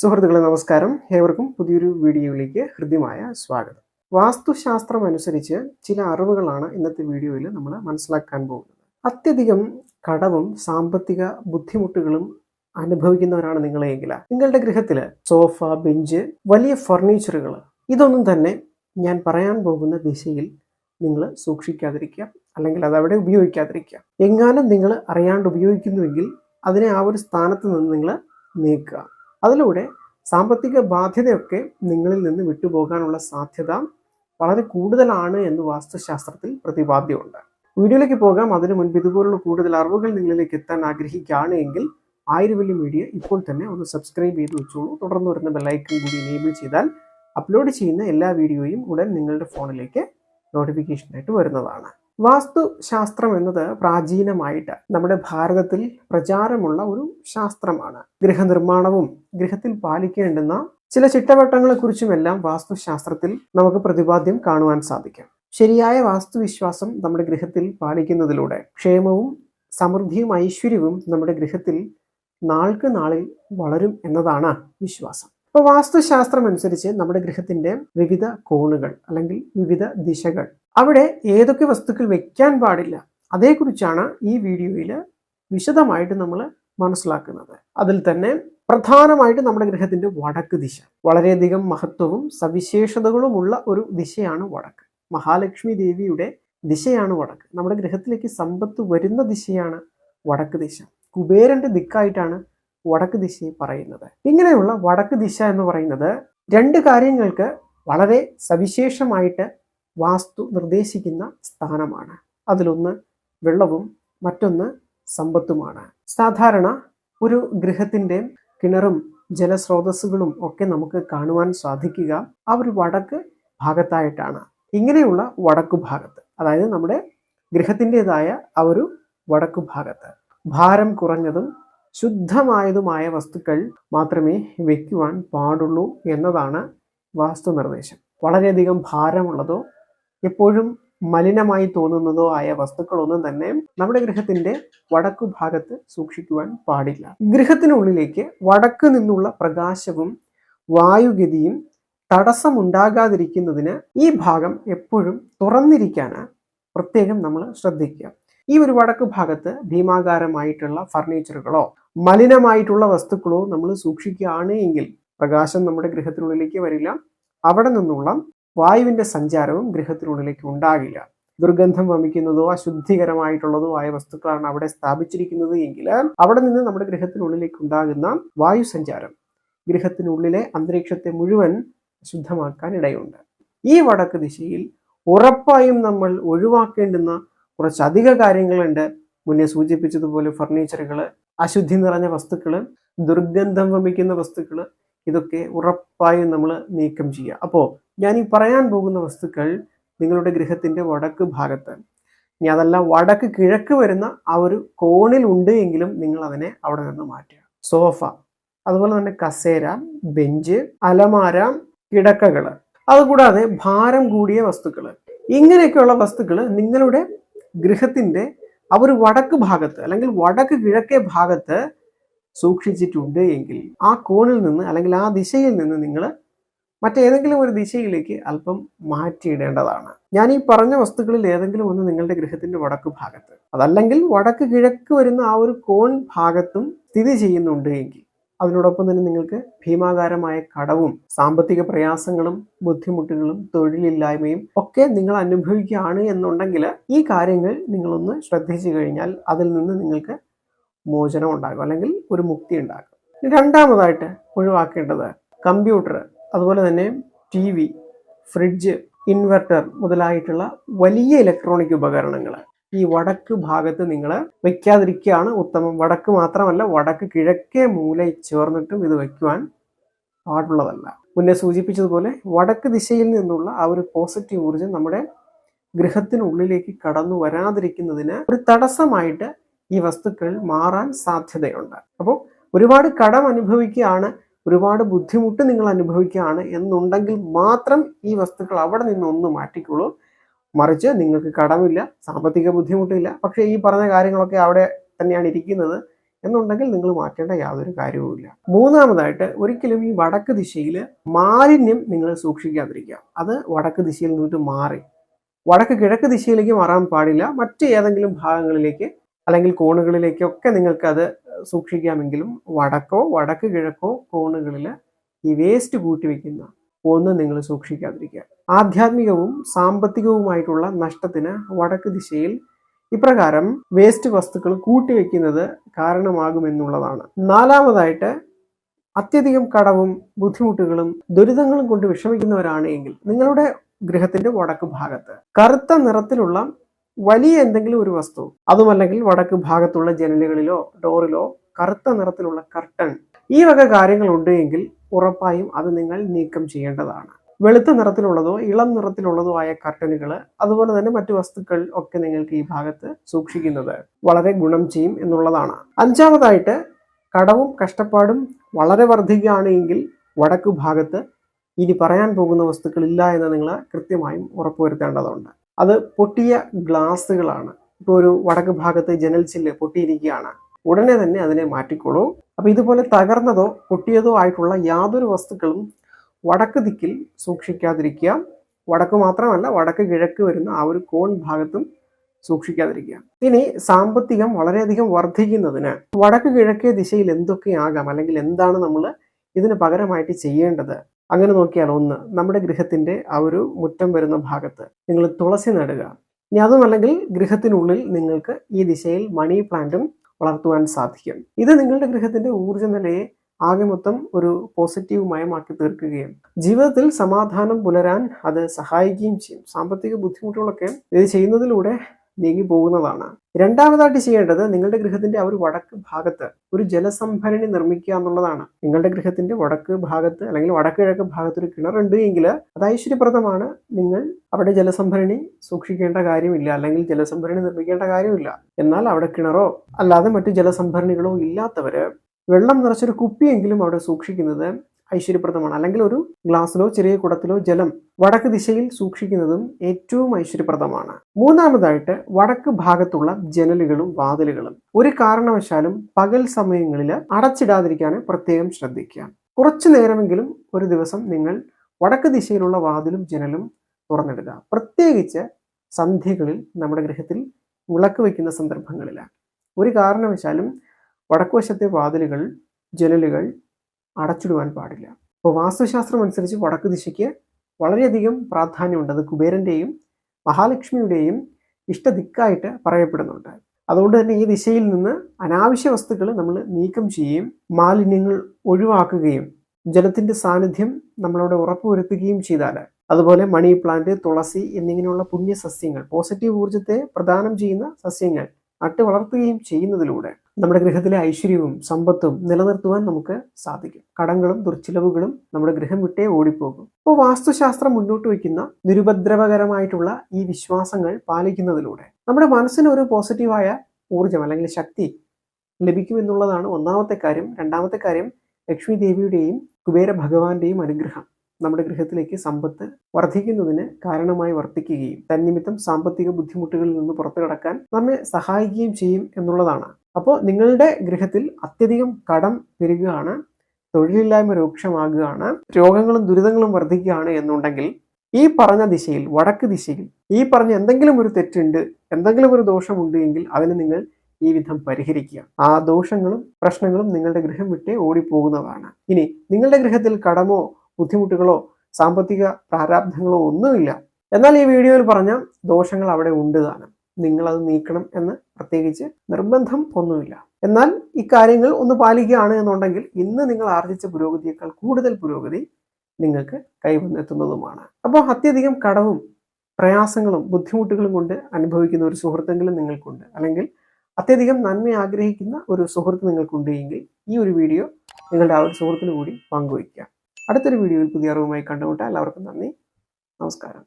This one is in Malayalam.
സുഹൃത്തുക്കളെ നമസ്കാരം. ഏവർക്കും പുതിയൊരു വീഡിയോയിലേക്ക് ഹൃദ്യമായ സ്വാഗതം. വാസ്തുശാസ്ത്രം അനുസരിച്ച് ചില അറിവുകളാണ് ഇന്നത്തെ വീഡിയോയിൽ നമ്മൾ മനസ്സിലാക്കാൻ പോകുന്നത്. അത്യധികം കടവും സാമ്പത്തിക ബുദ്ധിമുട്ടുകളും അനുഭവിക്കുന്നവരാണ് നിങ്ങളെങ്കിൽ നിങ്ങളുടെ ഗൃഹത്തിൽ സോഫ ബെഞ്ച് വലിയ ഫർണിച്ചറുകൾ ഇതൊന്നും തന്നെ ഞാൻ പറയാൻ പോകുന്ന ദിശയിൽ നിങ്ങൾ സൂക്ഷിക്കാതിരിക്കുക അല്ലെങ്കിൽ അത് അവിടെ ഉപയോഗിക്കാതിരിക്കുക. എങ്ങാനും നിങ്ങൾ അറിയാണ്ട് ഉപയോഗിക്കുന്നുവെങ്കിൽ അതിനെ ആ ഒരു സ്ഥാനത്ത് നിന്ന് നിങ്ങൾ നീക്കുക. അതിലൂടെ സാമ്പത്തിക ബാധ്യതയൊക്കെ നിങ്ങളിൽ നിന്ന് വിട്ടുപോകാനുള്ള സാധ്യത വളരെ കൂടുതലാണ് എന്ന് വാസ്തുശാസ്ത്രത്തിൽ പ്രതിപാദ്യമുണ്ട്. വീഡിയോയിലേക്ക് പോകാം. അതിനു മുൻപ് ഇതുപോലുള്ള കൂടുതൽ അറിവുകൾ നിങ്ങളിലേക്ക് എത്താൻ ആഗ്രഹിക്കുകയാണ് എങ്കിൽ ആയിരവല്ലി മീഡിയ ഇപ്പോൾ തന്നെ ഒന്ന് സബ്സ്ക്രൈബ് ചെയ്ത് വെച്ചോളൂ. തുടർന്ന് വരുന്ന ബെല്ലൈക്കൺ കൂടി എനേബിൾ ചെയ്താൽ അപ്ലോഡ് ചെയ്യുന്ന എല്ലാ വീഡിയോയും ഉടൻ നിങ്ങളുടെ ഫോണിലേക്ക് നോട്ടിഫിക്കേഷനായിട്ട് വരുന്നതാണ്. വാസ്തുശാസ്ത്രം എന്നത് പ്രാചീനമായിട്ട് നമ്മുടെ ഭാരതത്തിൽ പ്രചാരമുള്ള ഒരു ശാസ്ത്രമാണ്. ഗൃഹനിർമ്മാണവും ഗൃഹത്തിൽ പാലിക്കേണ്ടുന്ന ചില ചിട്ടവട്ടങ്ങളെക്കുറിച്ചുമെല്ലാം വാസ്തുശാസ്ത്രത്തിൽ നമുക്ക് പ്രതിപാദ്യം കാണുവാൻ സാധിക്കും. ശരിയായ വാസ്തുവിശ്വാസം നമ്മുടെ ഗൃഹത്തിൽ പാലിക്കുന്നതിലൂടെ ക്ഷേമവും സമൃദ്ധിയും ഐശ്വര്യവും നമ്മുടെ ഗൃഹത്തിൽ നാൾക്ക് നാളിൽ വളരും എന്നതാണ് വിശ്വാസം. അപ്പോൾ വാസ്തുശാസ്ത്രം അനുസരിച്ച് നമ്മുടെ ഗൃഹത്തിന്റെ വിവിധ കോണുകൾ അല്ലെങ്കിൽ വിവിധ ദിശകൾ അവിടെ ഏതൊക്കെ വസ്തുക്കൾ വെക്കാൻ പാടില്ല അതേക്കുറിച്ചാണ് ഈ വീഡിയോയിൽ വിശദമായിട്ട് നമ്മൾ മനസ്സിലാക്കുന്നത്. അതിൽ തന്നെ പ്രധാനമായിട്ട് നമ്മുടെ ഗൃഹത്തിന്റെ വടക്ക് ദിശ. വളരെയധികം മഹത്വവും സവിശേഷതകളുമുള്ള ഒരു ദിശയാണ് വടക്ക്. മഹാലക്ഷ്മി ദേവിയുടെ ദിശയാണ് വടക്ക്. നമ്മുടെ ഗ്രഹത്തിലേക്ക് സമ്പത്ത് വരുന്ന ദിശയാണ് വടക്ക് ദിശ. കുബേരന്റെ ദിക്കായിട്ടാണ് വടക്ക് ദിശയെ പറയുന്നത്. ഇങ്ങനെയുള്ള വടക്ക് ദിശ എന്ന് പറയുന്നത് രണ്ട് കാര്യങ്ങൾക്ക് വളരെ സവിശേഷമായിട്ട് വാസ്തു നിർദ്ദേശിക്കുന്ന സ്ഥാനമാണ്. അതിലൊന്ന് വെള്ളവും മറ്റൊന്ന് സമ്പത്തുമാണ്. സാധാരണ ഒരു ഗൃഹത്തിന്റെ കിണറും ജലസ്രോതസ്സുകളും ഒക്കെ നമുക്ക് കാണുവാൻ സാധിക്കുക ആ ഒരു വടക്ക് ഭാഗത്തായിട്ടാണ്. ഇങ്ങനെയുള്ള വടക്കു ഭാഗത്ത് അതായത് നമ്മുടെ ഗൃഹത്തിന്റെതായ ആ ഒരു വടക്കു ഭാഗത്ത്. ഭാരം കുറഞ്ഞതും ശുദ്ധമായതുമായ വസ്തുക്കൾ മാത്രമേ വയ്ക്കുവാൻ പാടുള്ളൂ എന്നതാണ് വാസ്തു നിർദ്ദേശം. വളരെയധികം ഭാരമുള്ളതോ എപ്പോഴും മലിനമായി തോന്നുന്നതോ ആയ വസ്തുക്കളൊന്നും തന്നെ നമ്മുടെ ഗൃഹത്തിന്റെ വടക്കു ഭാഗത്ത് സൂക്ഷിക്കുവാൻ പാടില്ല. ഗൃഹത്തിനുള്ളിലേക്ക് വടക്ക് നിന്നുള്ള പ്രകാശവും വായുഗതിയും തടസ്സമുണ്ടാകാതിരിക്കുന്നതിന് ഈ ഭാഗം എപ്പോഴും തുറന്നിരിക്കാന് പ്രത്യേകം നമ്മൾ ശ്രദ്ധിക്കുക. ഈ ഒരു വടക്ക് ഭാഗത്ത് ഭീമാകാരമായിട്ടുള്ള ഫർണിച്ചറുകളോ മലിനമായിട്ടുള്ള വസ്തുക്കളോ നമ്മൾ സൂക്ഷിക്കുകയാണ് എങ്കിൽ പ്രകാശം നമ്മുടെ ഗൃഹത്തിനുള്ളിലേക്ക് വരില്ല. അവിടെ നിന്നുള്ള വായുവിന്റെ സഞ്ചാരവും ഗൃഹത്തിനുള്ളിലേക്ക് ഉണ്ടാകില്ല. ദുർഗന്ധം വമിക്കുന്നതോ അശുദ്ധികരമായിട്ടുള്ളതോ ആയ വസ്തുക്കളാണ് അവിടെ സ്ഥാപിച്ചിരിക്കുന്നത് എങ്കിൽ അവിടെ നിന്ന് നമ്മുടെ ഗൃഹത്തിനുള്ളിലേക്ക് ഉണ്ടാകുന്ന വായു സഞ്ചാരം ഗൃഹത്തിനുള്ളിലെ അന്തരീക്ഷത്തെ മുഴുവൻ ശുദ്ധമാക്കാൻ ഇടയുണ്ട്. ഈ വടക്ക് ദിശയിൽ ഉറപ്പായും നമ്മൾ ഒഴിവാക്കേണ്ടുന്ന കുറച്ചധിക കാര്യങ്ങളുണ്ട്. മുന്നേ സൂചിപ്പിച്ചതുപോലെ ഫർണിച്ചറുകൾ അശുദ്ധി നിറഞ്ഞ വസ്തുക്കൾ ദുർഗന്ധം വമിക്കുന്ന വസ്തുക്കൾ ഇതൊക്കെ ഉറപ്പായും നമ്മൾ നീക്കം ചെയ്യുക. അപ്പോൾ ഞാൻ ഈ പറയാൻ പോകുന്ന വസ്തുക്കൾ നിങ്ങളുടെ ഗൃഹത്തിന്റെ വടക്ക് ഭാഗത്ത്. ഇനി അതല്ല വടക്ക് കിഴക്ക് വരുന്ന ആ ഒരു കോണിൽ ഉണ്ട് എങ്കിലും നിങ്ങൾ അതിനെ അവിടെ നിന്ന് മാറ്റുക. സോഫ അതുപോലെ തന്നെ കസേര ബെഞ്ച് അലമാര കിടക്കകൾ. അതുകൂടാതെ ഭാരം കൂടിയ വസ്തുക്കൾ. ഇങ്ങനെയൊക്കെയുള്ള വസ്തുക്കൾ നിങ്ങളുടെ ഗൃഹത്തിന്റെ ആ ഒരു വടക്ക് ഭാഗത്ത് അല്ലെങ്കിൽ വടക്ക് കിഴക്കേ ഭാഗത്ത് സൂക്ഷിച്ചിട്ടുണ്ട് എങ്കിൽ ആ കോണിൽ നിന്ന് അല്ലെങ്കിൽ ആ ദിശയിൽ നിന്ന് നിങ്ങൾ മറ്റേതെങ്കിലും ഒരു ദിശയിലേക്ക് അല്പം മാറ്റിയിടേണ്ടതാണ്. ഞാൻ ഈ പറഞ്ഞ വസ്തുക്കളിൽ ഏതെങ്കിലും ഒന്ന് നിങ്ങളുടെ ഗൃഹത്തിന്റെ വടക്ക് ഭാഗത്ത് അതല്ലെങ്കിൽ വടക്ക് കിഴക്ക് വരുന്ന ആ ഒരു കോൺ ഭാഗത്തും സ്ഥിതി ചെയ്യുന്നുണ്ട് എങ്കിൽ അതിനോടൊപ്പം തന്നെ നിങ്ങൾക്ക് ഭീമാകാരമായ കടവും സാമ്പത്തിക പ്രയാസങ്ങളും ബുദ്ധിമുട്ടുകളും തൊഴിലില്ലായ്മയും ഒക്കെ നിങ്ങൾ അനുഭവിക്കുകയാണ് എന്നുണ്ടെങ്കിൽ ഈ കാര്യങ്ങൾ നിങ്ങളൊന്ന് ശ്രദ്ധിച്ചു കഴിഞ്ഞാൽ അതിൽ നിന്ന് നിങ്ങൾക്ക് മോചനം ഉണ്ടാകും അല്ലെങ്കിൽ ഒരു മുക്തി ഉണ്ടാകും. രണ്ടാമതായിട്ട് ഒഴിവാക്കേണ്ടത് കമ്പ്യൂട്ടർ അതുപോലെ തന്നെ ടി വി ഫ്രിഡ്ജ് ഇൻവെർട്ടർ മുതലായിട്ടുള്ള വലിയ ഇലക്ട്രോണിക് ഉപകരണങ്ങൾ. ഈ വടക്ക് ഭാഗത്ത് നിങ്ങൾ വയ്ക്കാതിരിക്കുകയാണ് ഉത്തമം. വടക്ക് മാത്രമല്ല വടക്ക് കിഴക്കേ മൂല ചേർന്നിട്ടും ഇത് വയ്ക്കുവാൻ പാടുള്ളതല്ല. മുന്നേ സൂചിപ്പിച്ചതുപോലെ വടക്ക് ദിശയിൽ നിന്നുള്ള ആ ഒരു പോസിറ്റീവ് ഊർജം നമ്മുടെ ഗൃഹത്തിനുള്ളിലേക്ക് കടന്നു വരാതിരിക്കുന്നതിന് ഒരു തടസ്സമായിട്ട് ഈ വസ്തുക്കൾ മാറാൻ സാധ്യതയുണ്ട്. അപ്പോൾ ഒരുപാട് കടം അനുഭവിക്കുകയാണ് ഒരുപാട് ബുദ്ധിമുട്ട് നിങ്ങൾ അനുഭവിക്കുകയാണ് എന്നുണ്ടെങ്കിൽ മാത്രം ഈ വസ്തുക്കൾ അവിടെ നിന്ന് ഒന്ന് മാറ്റിക്കോളൂ. മറിച്ച് നിങ്ങൾക്ക് കടമില്ല സാമ്പത്തിക ബുദ്ധിമുട്ടില്ല പക്ഷേ ഈ പറഞ്ഞ കാര്യങ്ങളൊക്കെ അവിടെ തന്നെയാണ് ഇരിക്കുന്നത് എന്നുണ്ടെങ്കിൽ നിങ്ങൾ മാറ്റേണ്ട യാതൊരു കാര്യവുമില്ല മൂന്നാമതായിട്ട് ഒരിക്കലും ഈ വടക്ക് ദിശയിൽ മാലിന്യം നിങ്ങൾ സൂക്ഷിക്കാതിരിക്കുക. അത് വടക്ക് ദിശയിൽ നിന്നിട്ട് മാറി. വടക്ക് കിഴക്ക് ദിശയിലേക്ക് മാറാൻ പാടില്ല. മറ്റ് ഏതെങ്കിലും ഭാഗങ്ങളിലേക്ക് അല്ലെങ്കിൽ കോണുകളിലേക്കൊക്കെ നിങ്ങൾക്ക് അത് സൂക്ഷിക്കാമെങ്കിലും വടക്കോ വടക്ക് കിഴക്കോ കോണുകളിൽ ഈ വേസ്റ്റ് കൂട്ടിവെക്കുന്ന ഒന്ന് നിങ്ങൾ സൂക്ഷിക്കാതിരിക്കുക. ആധ്യാത്മികവും സാമ്പത്തികവുമായിട്ടുള്ള നഷ്ടത്തിന് വടക്ക് ദിശയിൽ ഇപ്രകാരം വേസ്റ്റ് വസ്തുക്കൾ കൂട്ടിവെക്കുന്നത് കാരണമാകുമെന്നുള്ളതാണ്. നാലാമതായിട്ട് അത്യധികം കടവും ബുദ്ധിമുട്ടുകളും ദുരിതങ്ങളും കൊണ്ട് വിഷമിക്കുന്നവരാണ് എങ്കിൽ നിങ്ങളുടെ ഗൃഹത്തിന്റെ വടക്ക് ഭാഗത്ത് കറുത്ത നിറത്തിലുള്ള വലിയ എന്തെങ്കിലും ഒരു വസ്തു അതുമല്ലെങ്കിൽ വടക്ക് ഭാഗത്തുള്ള ജനലുകളിലോ ഡോറിലോ കറുത്ത നിറത്തിലുള്ള കർട്ടൺ ഈ വക കാര്യങ്ങൾ ഉണ്ട് എങ്കിൽ ഉറപ്പായും അത് നിങ്ങൾ നീക്കം ചെയ്യേണ്ടതാണ്. വെളുത്ത നിറത്തിലുള്ളതോ ഇളം നിറത്തിലുള്ളതോ ആയ കർട്ടനുകൾ അതുപോലെ തന്നെ മറ്റു വസ്തുക്കൾ ഒക്കെ നിങ്ങൾക്ക് ഈ ഭാഗത്ത് സൂക്ഷിക്കുന്നത് വളരെ ഗുണം ചെയ്യും എന്നുള്ളതാണ്. അഞ്ചാമതായിട്ട് കടവും കഷ്ടപ്പാടും വളരെ വർദ്ധിക്കുകയാണ് എങ്കിൽ വടക്ക് ഭാഗത്ത് ഇനി പറയാൻ പോകുന്ന വസ്തുക്കൾ ഇല്ല എന്ന് നിങ്ങൾ കൃത്യമായും ഉറപ്പുവരുത്തേണ്ടതുണ്ട്. അത് പൊട്ടിയ ഗ്ലാസ്സുകളാണ്. ഇപ്പോൾ ഒരു വടക്ക് ഭാഗത്ത് ജനൽ ചില്ല് പൊട്ടിയിരിക്കുകയാണ്. ഉടനെ തന്നെ അതിനെ മാറ്റിക്കോളൂ. അപ്പൊ ഇതുപോലെ തകർന്നതോ പൊട്ടിയതോ ആയിട്ടുള്ള യാതൊരു വസ്തുക്കളും വടക്ക് ദിക്കിൽ സൂക്ഷിക്കാതിരിക്കുക. വടക്ക് മാത്രമല്ല വടക്ക് കിഴക്ക് വരുന്ന ആ ഒരു കോൺ ഭാഗത്തും സൂക്ഷിക്കാതിരിക്കുക. ഇനി സാമ്പത്തികം വളരെയധികം വർദ്ധിക്കുന്നതിന് വടക്ക് കിഴക്കേ ദിശയിൽ എന്തൊക്കെയാകാം? അല്ലെങ്കിൽ എന്താണ് നമ്മൾ ഇതിന് പകരമായിട്ട് ചെയ്യേണ്ടത്? അങ്ങനെ നോക്കിയാൽ ഒന്ന് നമ്മുടെ ഗൃഹത്തിന്റെ ആ ഒരു മുറ്റം വരുന്ന ഭാഗത്ത് നിങ്ങൾ തുളസി നടുക. ഇനി അതുമല്ലെങ്കിൽ ഗൃഹത്തിനുള്ളിൽ നിങ്ങൾക്ക് ഈ ദിശയിൽ മണി പ്ലാന്റും വളർത്തുവാൻ സാധിക്കും. ഇത് നിങ്ങളുടെ ഗൃഹത്തിന്റെ ഊർജ നിലയെ ആകെ മൊത്തം ഒരു പോസിറ്റീവ് മയമാക്കി തീർക്കുകയും ജീവിതത്തിൽ സമാധാനം പുലരാൻ അത് സഹായിക്കുകയും ചെയ്യും. സാമ്പത്തിക ബുദ്ധിമുട്ടുകളൊക്കെ ഇത് ചെയ്യുന്നതിലൂടെ നീങ്ങി പോകുന്നതാണ് രണ്ടാമതായിട്ട് ചെയ്യേണ്ടത് നിങ്ങളുടെ ഗൃഹത്തിന്റെ ആ ഒരു വടക്ക് ഭാഗത്ത് ഒരു ജലസംഭരണി നിർമ്മിക്കുക എന്നുള്ളതാണ്. നിങ്ങളുടെ ഗൃഹത്തിന്റെ വടക്ക് ഭാഗത്ത് അല്ലെങ്കിൽ വടക്ക് കിഴക്ക് ഭാഗത്ത് ഒരു കിണറുണ്ട് എങ്കിൽ അത് ഐശ്വര്യപ്രദമാണ്. നിങ്ങൾ അവിടെ ജലസംഭരണി സൂക്ഷിക്കേണ്ട കാര്യമില്ല അല്ലെങ്കിൽ ജലസംഭരണി നിർമ്മിക്കേണ്ട കാര്യമില്ല. എന്നാൽ അവിടെ കിണറോ അല്ലാതെ മറ്റു ജലസംഭരണികളോ ഇല്ലാത്തവര് വെള്ളം നിറച്ചൊരു കുപ്പിയെങ്കിലും അവിടെ സൂക്ഷിക്കുന്നത് ഐശ്വര്യപ്രദമാണ്. അല്ലെങ്കിൽ ഒരു ഗ്ലാസ്സിലോ ചെറിയ കുടത്തിലോ ജലം വടക്ക് ദിശയിൽ സൂക്ഷിക്കുന്നതും ഏറ്റവും ഐശ്വര്യപ്രദമാണ്. മൂന്നാമതായിട്ട് വടക്ക് ഭാഗത്തുള്ള ജനലുകളും വാതിലുകളും. ഒരു കാരണവശാലും പകൽ സമയങ്ങളിൽ അടച്ചിടാതിരിക്കാൻ പ്രത്യേകം ശ്രദ്ധിക്കുക. കുറച്ചു നേരമെങ്കിലും ഒരു ദിവസം നിങ്ങൾ വടക്ക് ദിശയിലുള്ള വാതിലും ജനലും തുറന്നിടുക. പ്രത്യേകിച്ച് സന്ധ്യകളിൽ നമ്മുടെ ഗൃഹത്തിൽ വിളക്ക് വയ്ക്കുന്ന സന്ദർഭങ്ങളിൽ ഒരു കാരണവശാലും വടക്കുവശത്തെ വാതിലുകൾ ജനലുകൾ അടച്ചിടുവാൻ പാടില്ല. അപ്പോൾ വാസ്തുശാസ്ത്രം അനുസരിച്ച് വടക്ക് ദിശയ്ക്ക് വളരെയധികം പ്രാധാന്യമുണ്ട്. അത് കുബേരന്റെയും മഹാലക്ഷ്മിയുടെയും ഇഷ്ടദിക്കായിട്ട് പറയപ്പെടുന്നുണ്ട്. അതുകൊണ്ട് തന്നെ ഈ ദിശയിൽ നിന്ന് അനാവശ്യ വസ്തുക്കൾ നമ്മൾ നീക്കം ചെയ്യുകയും മാലിന്യങ്ങൾ ഒഴിവാക്കുകയും ജലത്തിന്റെ സാന്നിധ്യം നമ്മളവിടെ ഉറപ്പുവരുത്തുകയും ചെയ്താൽ അതുപോലെ മണി പ്ലാന്റ് തുളസി എന്നിങ്ങനെയുള്ള പുണ്യ സസ്യങ്ങൾ പോസിറ്റീവ് ഊർജത്തെ പ്രദാനം ചെയ്യുന്ന സസ്യങ്ങൾ നട്ടു വളർത്തുകയും ചെയ്യുന്നതിലൂടെ നമ്മുടെ ഗൃഹത്തിലെ ഐശ്വര്യവും സമ്പത്തും നിലനിർത്തുവാൻ നമുക്ക് സാധിക്കും. കടങ്ങളും ദുർച്ചിലവുകളും നമ്മുടെ ഗൃഹം വിട്ടേ ഓടിപ്പോകും. ഇപ്പോൾ വാസ്തുശാസ്ത്രം മുന്നോട്ട് വയ്ക്കുന്ന നിരുപദ്രവകരമായിട്ടുള്ള ഈ വിശ്വാസങ്ങൾ പാലിക്കുന്നതിലൂടെ നമ്മുടെ മനസ്സിന് ഒരു പോസിറ്റീവായ ഊർജം അല്ലെങ്കിൽ ശക്തി ലഭിക്കുമെന്നുള്ളതാണ് ഒന്നാമത്തെ കാര്യം. രണ്ടാമത്തെ കാര്യം ലക്ഷ്മി ദേവിയുടെയും കുബേര ഭഗവാന്റെയും അനുഗ്രഹം. നമ്മുടെ ഗൃഹത്തിലേക്ക് സമ്പത്ത് വർദ്ധിക്കുന്നതിന് കാരണമായി വർദ്ധിക്കുകയും തന്നിമിത്തം സാമ്പത്തിക ബുദ്ധിമുട്ടുകളിൽ നിന്ന് പുറത്തു കടക്കാൻ നമ്മെ സഹായിക്കുകയും ചെയ്യും എന്നുള്ളതാണ്. അപ്പോൾ നിങ്ങളുടെ ഗൃഹത്തിൽ അത്യധികം കടം പെരുകുകയാണ് തൊഴിലില്ലായ്മ രൂക്ഷമാകുകയാണ് രോഗങ്ങളും ദുരിതങ്ങളും വർദ്ധിക്കുകയാണ് എന്നുണ്ടെങ്കിൽ ഈ പറഞ്ഞ ദിശയിൽ വടക്ക് ദിശയിൽ ഈ പറഞ്ഞ എന്തെങ്കിലും ഒരു തെറ്റുണ്ട് എന്തെങ്കിലും ഒരു ദോഷമുണ്ട് എങ്കിൽ അതിനെ നിങ്ങൾ ഈ വിധം പരിഹരിക്കുക. ആ ദോഷങ്ങളും പ്രശ്നങ്ങളും നിങ്ങളുടെ ഗൃഹം വിട്ടേ ഓടിപ്പോകുന്നതാണ്. ഇനി നിങ്ങളുടെ ഗൃഹത്തിൽ കടമോ ബുദ്ധിമുട്ടുകളോ സാമ്പത്തിക പ്രാരാബ്ധങ്ങളോ ഒന്നുമില്ല. എന്നാൽ ഈ വീഡിയോയിൽ പറഞ്ഞ ദോഷങ്ങൾ അവിടെ ഉണ്ട് താനും. നിങ്ങളത് നീക്കണം എന്ന് പ്രത്യേകിച്ച് നിർബന്ധം ഒന്നുമില്ല. എന്നാൽ ഇക്കാര്യങ്ങൾ ഒന്ന് പാലിക്കുകയാണ് എന്നുണ്ടെങ്കിൽ ഇന്ന് നിങ്ങൾ ആർജിച്ച പുരോഗതിയേക്കാൾ കൂടുതൽ പുരോഗതി നിങ്ങൾക്ക് കൈവന്നെത്തുന്നതുമാണ്. അപ്പോൾ അത്യധികം കടവും പ്രയാസങ്ങളും ബുദ്ധിമുട്ടുകളും കൊണ്ട് അനുഭവിക്കുന്ന ഒരു സുഹൃത്തെങ്കിലും നിങ്ങൾക്കുണ്ട്. അല്ലെങ്കിൽ അത്യധികം നന്മ ആഗ്രഹിക്കുന്ന ഒരു സുഹൃത്ത് നിങ്ങൾക്കുണ്ട് എങ്കിൽ ഈ ഒരു വീഡിയോ നിങ്ങളുടെ ആ ഒരു സുഹൃത്തിന് കൂടി പങ്കുവയ്ക്കുക അടുത്തൊരു വീഡിയോയിൽ പുതിയ അറിവുമായി കണ്ടുമുട്ടാം എല്ലാവർക്കും നന്ദി. നമസ്കാരം.